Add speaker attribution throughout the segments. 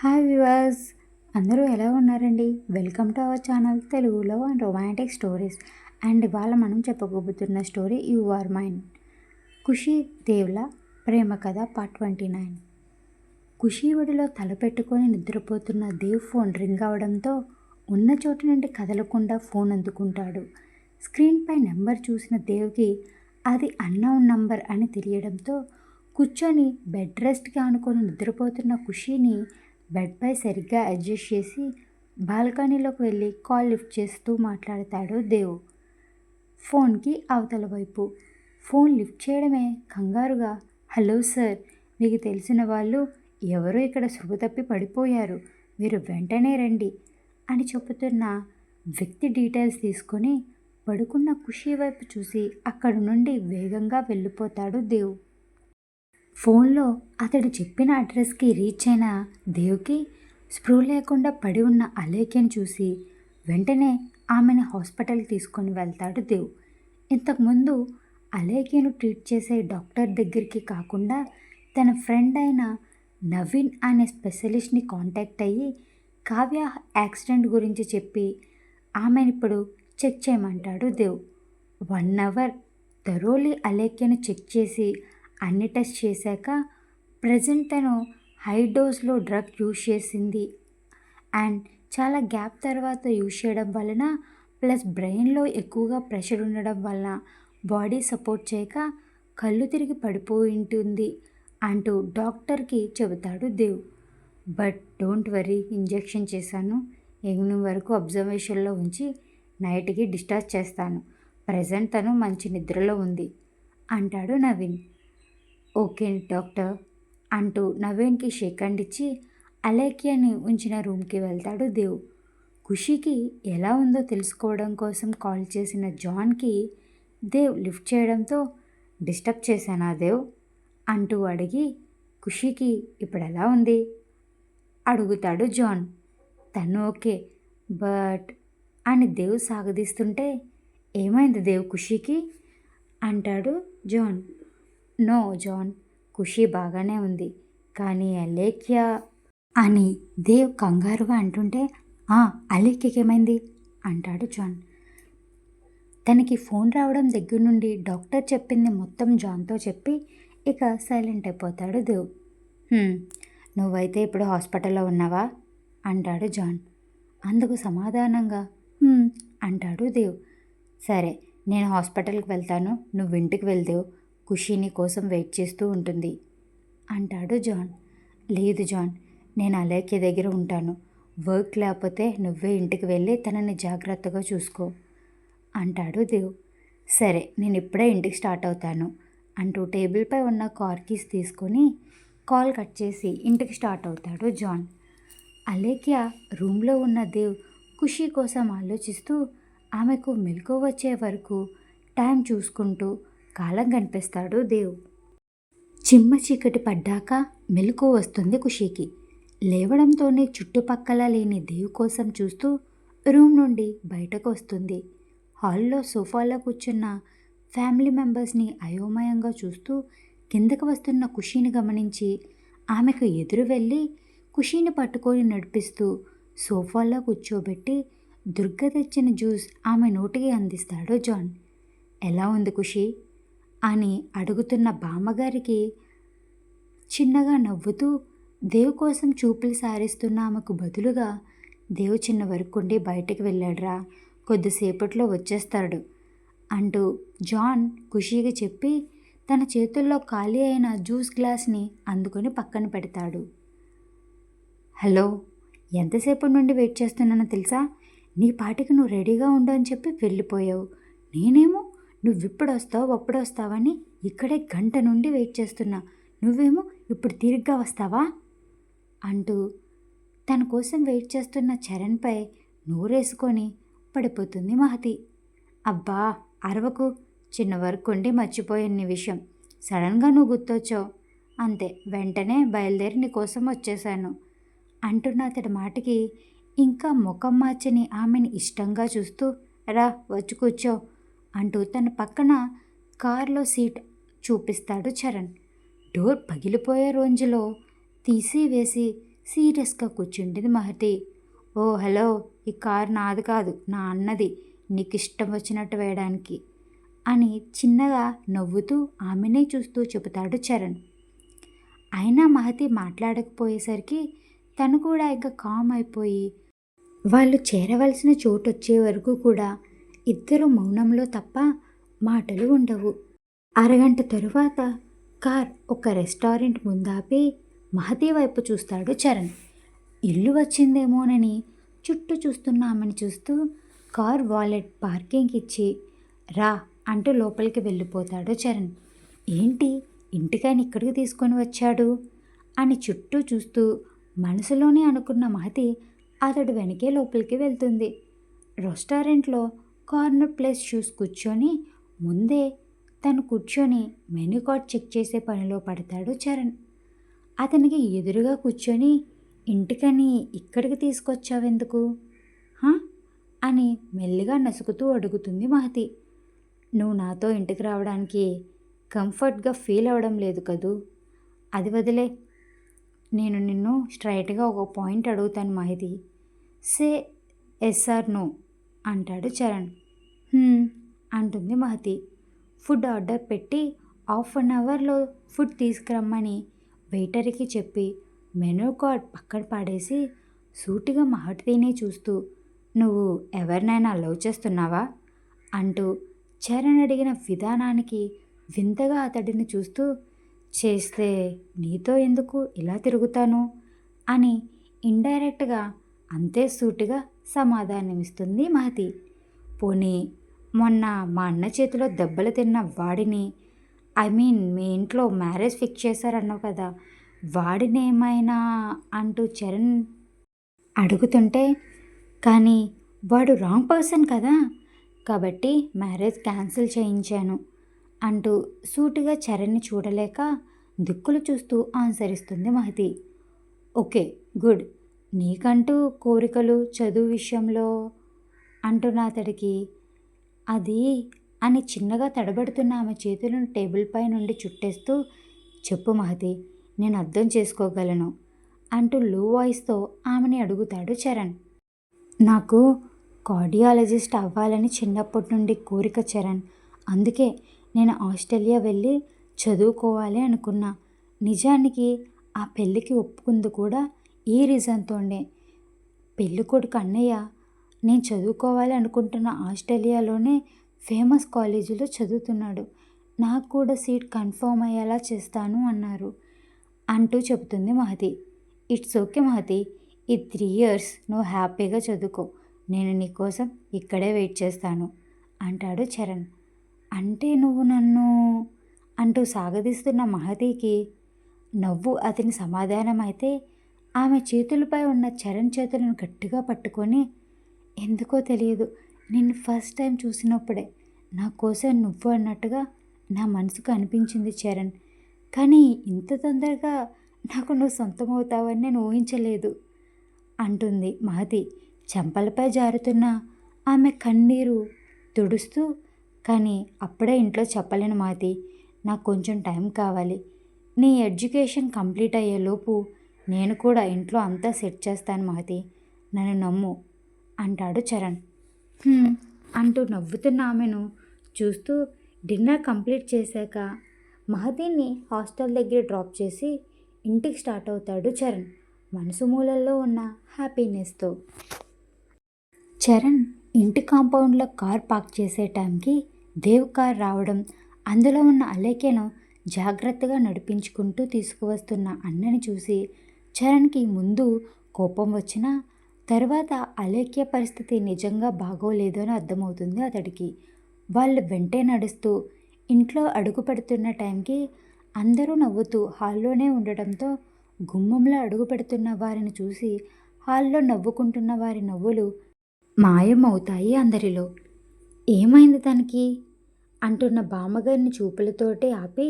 Speaker 1: Hi వివాస్ అందరూ ఎలా ఉన్నారండి? వెల్కమ్ టు అవర్ ఛానల్ తెలుగులో అండ్ రొమాంటిక్ స్టోరీస్. అండ్ ఇవాళ మనం చెప్పబోతున్న story you are mine Khushi దేవుల ప్రేమ కథ పార్ట్ ట్వంటీ నైన్. ఖుషి ఒడిలో తలపెట్టుకొని నిద్రపోతున్న దేవ్ ఫోన్ రింగ్ అవడంతో ఉన్న చోటు నుండి కదలకుండా ఫోన్ అందుకుంటాడు. స్క్రీన్పై నెంబర్ చూసిన దేవ్కి అది అన్నౌన్ నంబర్ అని తెలియడంతో కూర్చొని బెడ్ రెస్ట్గా అనుకొని నిద్రపోతున్న ఖుషీని బెడ్పై సరిగ్గా అడ్జస్ట్ చేసి బాల్కనీలోకి వెళ్ళి కాల్ లిఫ్ట్ చేస్తూ మాట్లాడతాడు దేవు. ఫోన్కి అవతల వైపు. ఫోన్ లిఫ్ట్ చేయడమే కంగారుగా హలో సార్ మీకు తెలిసిన వాళ్ళు ఎవరో ఇక్కడ శృభ తప్పి పడిపోయారు మీరు వెంటనే రండి అని చెబుతున్న వ్యక్తి డీటెయిల్స్ తీసుకొని పడుకున్న ఖుషీ వైపు చూసి అక్కడి నుండి వేగంగా వెళ్ళిపోతాడు దేవు. ఫోన్లో అతడు చెప్పిన అడ్రస్కి రీచ్ అయిన దేవ్కి స్ప్రూ లేకుండా పడి ఉన్న అలేఖ్యను చూసి వెంటనే ఆమెను హాస్పిటల్కి తీసుకొని వెళ్తాడు దేవ్. ఇంతకుముందు అలేఖ్యను ట్రీట్ చేసే డాక్టర్ దగ్గరికి కాకుండా తన ఫ్రెండ్ అయిన నవీన్ అనే స్పెషలిస్ట్ని కాంటాక్ట్ అయ్యి కావ్య యాక్సిడెంట్ గురించి చెప్పి ఆమెను ఇప్పుడు చెక్ చేయమంటాడు దేవ్. వన్ అవర్ థరోలీ అలేఖ్యను చెక్ చేసి అన్ని టెస్ట్ చేశాక ప్రజెంట్ తను హై డోస్లో డ్రగ్ యూజ్ చేసింది. అండ్ చాలా గ్యాప్ తర్వాత యూజ్ చేయడం వలన ప్లస్ బ్రెయిన్లో ఎక్కువగా ప్రెషర్ ఉండడం వలన బాడీ సపోర్ట్ చేయక కళ్ళు తిరిగి పడిపోయి ఉంటుంది అంటూ డాక్టర్కి చెబుతాడు Dev. But don't worry injection చేశాను. ఈవినింగ్ వరకు అబ్జర్వేషన్లో ఉంచి నైట్కి డిశ్చార్జ్ చేస్తాను. ప్రజెంట్ తను మంచి నిద్రలో ఉంది అంటాడు నవీన్. ఓకే డాక్టర్ అంటూ నవీన్కి షేక్ హ్యాండ్ ఇచ్చి అలేఖ్యని ఉంచిన రూమ్కి వెళ్తాడు దేవ్. ఖుషికి ఎలా ఉందో తెలుసుకోవడం కోసం కాల్ చేసిన జాన్కి దేవ్ లిఫ్ట్ చేయడంతో డిస్టర్బ్ చేశానా దేవ్? అంటూ అడిగి ఖుషికి ఇప్పుడు ఎలా ఉంది? అడుగుతాడు జాన్. తను ఓకే బట్ అని దేవ్ సాగదీస్తుంటే ఏమైంది దేవ్ ఖుషికి? అంటాడు జాన్. నో జాన్ ఖుషి బాగానే ఉంది. కానీ అలేఖ్య అని దేవ్ కంగారుగా అంటుంటే "ఆ, అలేఖ్యకేమైంది? అంటాడు జాన్. తనకి ఫోన్ రావడం దగ్గర నుండి డాక్టర్ చెప్పింది మొత్తం జాన్తో చెప్పి ఇక సైలెంట్ అయిపోతాడు దేవ్. నువ్వైతే ఇప్పుడు హాస్పిటల్లో ఉన్నావా? అంటాడు జాన్. అందుకు సమాధానంగా అంటాడు దేవ్. సరే నేను హాస్పిటల్కి వెళ్తాను. నువ్వు ఇంటికి వెళ్దేవు ఖుషి నీ కోసం వెయిట్ చేస్తూ ఉంటుంది. అంటాడు జాన్. లేదు జాన్ నేను అలేఖ్య దగ్గర ఉంటాను. వర్క్ లేకపోతే నువ్వే ఇంటికి వెళ్ళి తనని జాగ్రత్తగా చూసుకో. అంటాడు దేవ్. సరే నేను ఇప్పుడే ఇంటికి స్టార్ట్ అవుతాను. అంటూ టేబుల్పై ఉన్న కార్ కీస్ తీసుకొని కాల్ కట్ చేసి ఇంటికి స్టార్ట్ అవుతాడు జాన్. అలేఖ్య రూమ్లో ఉన్న దేవ్ ఖుషి కోసం ఆలోచిస్తూ ఆమెకు మెలకు వచ్చే వరకు టైం చూసుకుంటూ కాలం కనిపిస్తాడు దేవ్. చిమ్మ చీకటి పడ్డాక మెలకు వస్తుంది ఖుషీకి లేవడంతోనే చుట్టుపక్కల లేని దేవ్ కోసం చూస్తూ రూమ్ నుండి బయటకు వస్తుంది. హాల్లో సోఫాలో కూర్చున్న ఫ్యామిలీ మెంబర్స్ని అయోమయంగా చూస్తూ కిందకు వస్తున్న ఖుషీని గమనించి ఆమెకు ఎదురు వెళ్ళి ఖుషీని పట్టుకొని నడిపిస్తూ సోఫాలో కూర్చోబెట్టి దుర్గ తెచ్చిన జ్యూస్ ఆమె నోటికి అందిస్తాడు జాన్. ఎలా ఉంది ఖుషి అని అడుగుతున్న బామ్మగారికి చిన్నగా నవ్వుతూ దేవు కోసం చూపులు సారిస్తున్న ఆమెకు బదులుగా దేవు చిన్న వరకు ఉండి బయటికి వెళ్ళాడురా. కొద్దిసేపట్లో వచ్చేస్తాడు అంటూ జాన్ ఖుషీగా చెప్పి తన చేతుల్లో ఖాళీ అయిన జ్యూస్ గ్లాస్ని అందుకొని పక్కన పెడతాడు. హలో ఎంతసేపు నుండి వెయిట్ చేస్తున్నానో తెలుసా? నీ పాటికి నువ్వు రెడీగా ఉండు అని చెప్పి వెళ్ళిపోయావు. నేనేమో నువ్విప్పుడు వస్తావు అప్పుడు వస్తావని ఇక్కడే గంట నుండి వెయిట్ చేస్తున్నా. నువ్వేమో ఇప్పుడు తిరిగ్గా వస్తావా? అంటూ తన కోసం వెయిట్ చేస్తున్న చరణ్పై నోరేసుకొని పడిపోతుంది మహతి. అబ్బా అరవకు చిన్న వరకు ఉండి మర్చిపోయిన విషయం. సడన్గా నువ్వు గుర్తొచ్చావు. అంతే వెంటనే బయలుదేరి నీ కోసం వచ్చేసాను అంటున్న అతడి మాటకి ఇంకా ముఖం మార్చని ఆమెని ఇష్టంగా చూస్తూ రా వచ్చి కూర్చో. అంటూ తన పక్కన కారులో సీట్ చూపిస్తాడు చరణ్. డోర్ పగిలిపోయే రోజులో తీసి వేసి సీరియస్గా కూర్చుండేది మహతి. ఓ హలో ఈ కారు నాది కాదు నా అన్నది నీకు ఇష్టం వచ్చినట్టు వేయడానికి అని చిన్నగా నవ్వుతూ ఆమెనే చూస్తూ చెబుతాడు చరణ్. అయినా మహతి మాట్లాడకపోయేసరికి తను కూడా ఇంకా కామ్ అయిపోయి వాళ్ళు చేరవలసిన చోటు వచ్చే వరకు కూడా ఇద్దరు మౌనంలో తప్ప మాటలు ఉండవు. అరగంట తరువాత కార్ ఒక రెస్టారెంట్ ముందాపి మహతి వైపు చూస్తాడు చరణ్. ఇల్లు వచ్చిందేమోనని చుట్టూ చూస్తున్నామని చూస్తూ కార్ వాలెట్ పార్కింగ్కి ఇచ్చి రా అంటూ లోపలికి వెళ్ళిపోతాడు చరణ్. ఏంటి? ఇంటికైనా ఇక్కడికి తీసుకొని వచ్చాడు? అని చుట్టూ చూస్తూ మనసులోనే అనుకున్న మహతి అతడు వెనకే లోపలికి వెళ్తుంది. రెస్టారెంట్లో కార్నర్ ప్లేస్ చూసి కూర్చొని ముందే తను కూర్చొని మెనూ కార్డ్ చెక్ చేసే పనిలో పడతాడు చరణ్. అతనికి ఎదురుగా కూర్చొని ఇంటికని ఇక్కడికి తీసుకొచ్చావెందుకు హా? అని మెల్లిగా నసుకుతూ అడుగుతుంది మహతి. నువ్వు నాతో ఇంటికి రావడానికి కంఫర్ట్గా ఫీల్ అవ్వడం లేదు కదూ? అది వదిలే. నేను నిన్ను స్ట్రైట్గా ఒక పాయింట్ అడుగుతాను మహితి. సే ఎస్ఆర్ నో. అంటాడు చరణ్. అంటుంది మహతి. ఫుడ్ ఆర్డర్ పెట్టి హాఫ్ అన్ అవర్లో ఫుడ్ తీసుకురమ్మని వెయిటర్కి చెప్పి మెనూ కార్డ్ పక్కన పాడేసి సూటిగా మహతినే చూస్తూ నువ్వు ఎవరినైనా లవ్ చేస్తున్నావా? అంటూ చరణ్ అడిగిన విధానానికి వింతగా అతడిని చూస్తూ చేస్తే నీతో ఎందుకు ఇలా తిరుగుతాను? అని ఇండైరెక్ట్గా అంతే సూటిగా సమాధానమిస్తుంది మహతి. పోనీ మొన్న మా అన్న చేతిలో దెబ్బలు తిన్న వాడిని ఐ మీన్ మీ ఇంట్లో మ్యారేజ్ ఫిక్స్ చేశారన్నావు కదా వాడినేమైనా అంటూ చరణ్ అడుగుతుంటే కానీ వాడు రాంగ్ పర్సన్ కదా కాబట్టి మ్యారేజ్ క్యాన్సిల్ చేయించాను అంటూ సూటిగా చరణ్ని చూడలేక దిక్కులు చూస్తూ ఆన్సరిస్తుంది మహతి. Okay good. నీకంటూ కోరికలు చదువు విషయంలో అంటున్న అతడికి అది అని చిన్నగా తడబడుతున్న ఆమె చేతులను టేబుల్ పై నుండి చుట్టేస్తూ చెప్పు మహతి నేను అర్థం చేసుకోగలను అంటూ లో వాయిస్తో ఆమెని అడుగుతాడు చరణ్. నాకు కార్డియాలజిస్ట్ అవ్వాలని చిన్నప్పటి నుండి కోరిక చరణ్. అందుకే నేను ఆస్ట్రేలియా వెళ్ళి చదువుకోవాలి అనుకున్నా. నిజానికి ఆ పెళ్ళికి ఒప్పుకుంది కూడా ఈ రీజన్తోనే. పెళ్ళికొడుకు అన్నయ్య నేను చదువుకోవాలి అనుకుంటున్న ఆస్ట్రేలియాలోనే ఫేమస్ కాలేజీలో చదువుతున్నాడు. నాకు కూడా సీట్ కన్ఫర్మ్ అయ్యేలా చేస్తాను అన్నారు. అంటూ చెబుతుంది మహతి. ఇట్స్ ఓకే మహతి ఈ త్రీ ఇయర్స్ నువ్వు హ్యాపీగా చదువుకో. నేను నీకోసం ఇక్కడే వెయిట్ చేస్తాను అంటాడు చరణ్. అంటే నువ్వు నన్ను అంటూ సాగదీస్తున్న మహతికి నవ్వు అతని సమాధానం అయితే ఆమె చేతులపై ఉన్న చరణ్ చేతులను గట్టిగా పట్టుకొని ఎందుకో తెలియదు నిన్ను ఫస్ట్ టైం చూసినప్పుడే నా కోసం నువ్వు అన్నట్టుగా నా మనసుకు అనిపించింది చరణ్. కానీ ఇంత తొందరగా నాకు నువ్వు సొంతమవుతావని నేను ఊహించలేదు అంటుంది మహతి. చెంపలపై జారుతున్న ఆమె కన్నీరు తుడుస్తూ కానీ అప్పుడే ఇంట్లో చెప్పలేను మహతి నాకు కొంచెం టైం కావాలి. నీ ఎడ్యుకేషన్ కంప్లీట్ అయ్యేలోపు నేను కూడా ఇంట్లో అంతా సెట్ చేస్తాను మహతి. నన్ను నమ్ము అంటాడు చరణ్. అంటూ నవ్వుతున్న ఆమెను చూస్తూ డిన్నర్ కంప్లీట్ చేశాక మహతీని హాస్టల్ దగ్గర డ్రాప్ చేసి ఇంటికి స్టార్ట్ అవుతాడు చరణ్ మనసు మూలల్లో ఉన్న హ్యాపీనెస్తో. చరణ్ ఇంటి కాంపౌండ్లో కార్ పార్క్ చేసే టైంకి దేవ్ కార్ రావడం అందులో ఉన్న అలేఖ్యను జాగ్రత్తగా నడిపించుకుంటూ తీసుకువస్తున్న అన్నని చూసి చరణ్కి ముందు కోపం వచ్చినా తర్వాత అలేఖ్య పరిస్థితి నిజంగా బాగోలేదు అని అర్థమవుతుంది అతడికి. వాళ్ళు వెంటే నడుస్తూ ఇంట్లో అడుగు పెడుతున్న టైంకి అందరూ నవ్వుతూ హాల్లోనే ఉండడంతో గుమ్మంలో అడుగు పెడుతున్న వారిని చూసి హాల్లో నవ్వుకుంటున్న వారి నవ్వులు మాయమవుతాయి అందరిలో. ఏమైంది తనకి? అంటున్న బామ్మగారిని చూపులతోటే ఆపి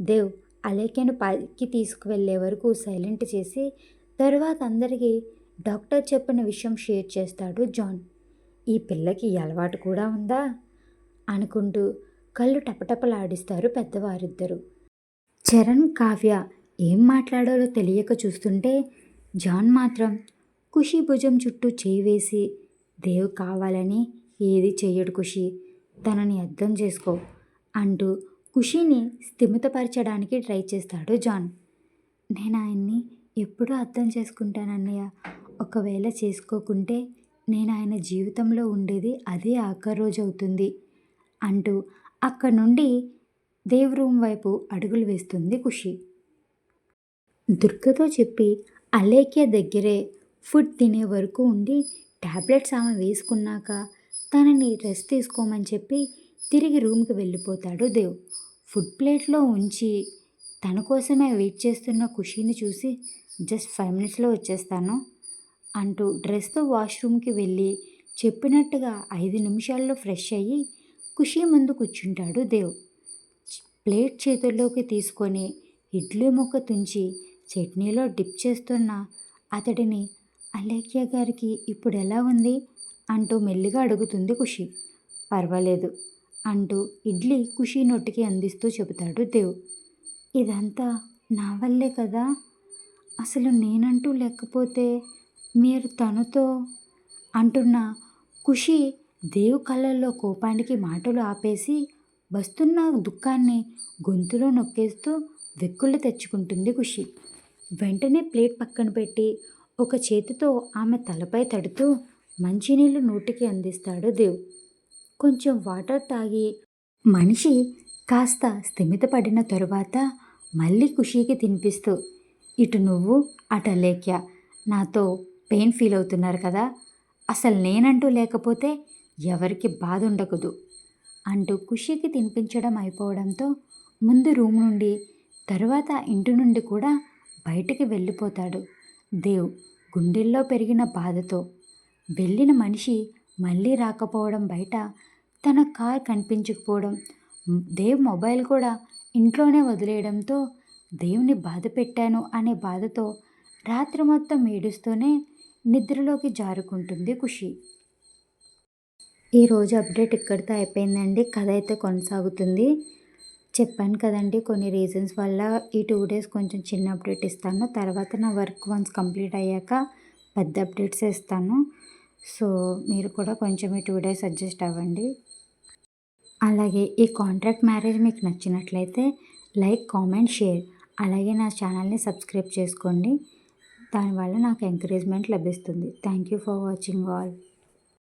Speaker 1: దేవ్ అలేఖ్యను పైకి తీసుకువెళ్ళే వరకు సైలెంట్ చేసి తర్వాత అందరికీ డాక్టర్ చెప్పిన విషయం షేర్ చేస్తాడు జాన్. ఈ పిల్లకి అలవాటు కూడా ఉందా? అనుకుంటూ కళ్ళు టపటపలాడిస్తారు పెద్దవారిద్దరు. చరణ్ కావ్య ఏం మాట్లాడాలో తెలియక చూస్తుంటే జాన్ మాత్రం ఖుషి భుజం చుట్టూ చేయి వేసి దేవు కావాలని ఏది చెయ్యడు ఖుషి తనని అర్థం చేసుకో అంటూ ఖుషిని స్థిమితపరచడానికి ట్రై చేస్తాడు జాన్. నేను ఆయన్ని ఎప్పుడూ అర్థం చేసుకుంటానన్నయ్య ఒకవేళ చేసుకోకుంటే నేను ఆయన జీవితంలో ఉండేది అదే ఆఖరి రోజు అవుతుంది అంటూ అక్కడ నుండి దేవ్ రూమ్ వైపు అడుగులు వేస్తుంది ఖుషి. దుర్గతో చెప్పి అలేఖ్య దగ్గరే ఫుడ్ తినే వరకు ఉండి ట్యాబ్లెట్స్ ఆమె వేసుకున్నాక తనని రెస్ట్ తీసుకోమని చెప్పి తిరిగి రూమ్కి వెళ్ళిపోతాడు దేవ్. ఫుడ్ ప్లేట్లో ఉంచి తన కోసమే వెయిట్ చేస్తున్న ఖుషీని చూసి జస్ట్ ఫైవ్ మినిట్స్లో వచ్చేస్తాను అంటూ డ్రెస్తో వాష్రూమ్కి వెళ్ళి చెప్పినట్టుగా ఐదు నిమిషాల్లో ఫ్రెష్ అయ్యి ఖుషీ ముందు కూర్చుంటాడు దేవ్. ప్లేట్ చేతుల్లోకి తీసుకొని ఇడ్లీ ముక్క తుంచి చట్నీలో డిప్ చేస్తున్న అతడిని అలేఖ్య గారికి ఇప్పుడు ఎలా ఉంది? అంటూ మెల్లిగా అడుగుతుంది ఖుషి. పర్వాలేదు. అంటూ ఇడ్లీ ఖుషి నొట్టికి అందిస్తూ చెబుతాడు దేవ్. ఇదంతా నా వల్లే కదా? అసలు నేనంటూ లేకపోతే మీరు తనతో అంటున్న ఖుషి దేవ్ కళ్ళల్లో కోపానికి మాటలు ఆపేసి వస్తున్న దుఃఖాన్ని గొంతులో నొక్కేస్తూ వెక్కుళ్ళు తెచ్చుకుంటుంది ఖుషి. వెంటనే ప్లేట్ పక్కన పెట్టి ఒక చేతితో ఆమె తలపై తడుతూ మంచినీళ్ళు నోటికి అందిస్తాడు దేవ్. కొంచెం వాటర్ తాగి మనిషి కాస్త స్థిమితపడిన తరువాత మళ్ళీ ఖుషీకి తినిపిస్తూ ఇటు నువ్వు అటు లేఖ్య. నాతో పెయిన్ ఫీల్ అవుతున్నారు కదా. అసలు నేనంటూ లేకపోతే ఎవరికి బాధ ఉండకూడదు అంటూ ఖుషీకి తినిపించడం అయిపోవడంతో ముందు రూమ్ నుండి తరువాత ఇంటి నుండి కూడా బయటికి వెళ్ళిపోతాడు దేవ్ గుండెల్లో పెరిగిన బాధతో. వెళ్ళిన మనిషి మళ్ళీ రాకపోవడం బయట తన కార్ కనిపించకపోవడం దేవ్ మొబైల్ కూడా ఇంట్లోనే వదిలేయడంతో దేవుని బాధ పెట్టాను అనే బాధతో రాత్రి మొత్తం ఏడుస్తూనే నిద్రలోకి జారుకుంటుంది ఖుషి. ఈరోజు అప్డేట్ ఇక్కడితో అయిపోయిందండి. కథ అయితే కొనసాగుతుంది. చెప్పాను కదండి కొన్ని రీజన్స్ వల్ల ఈ టూ డేస్ కొంచెం చిన్న అప్డేట్ ఇస్తాను. తర్వాత నా వర్క్ వన్స్ కంప్లీట్ అయ్యాక పెద్ద అప్డేట్స్ ఇస్తాను. సో మీరు కూడా కొంచెం ఈ టూ డేస్ అడ్జస్ట్ అవ్వండి. అలాగే ఈ కాంట్రాక్ట్ మ్యారేజ్ మీకు నచ్చినట్లయితే లైక్ కామెంట్ షేర్. అలాగే నా ఛానల్ని సబ్స్క్రైబ్ చేసుకోండి. దానివల్ల నాకు ఎంకరేజ్మెంట్ లభిస్తుంది. Thank you for watching all.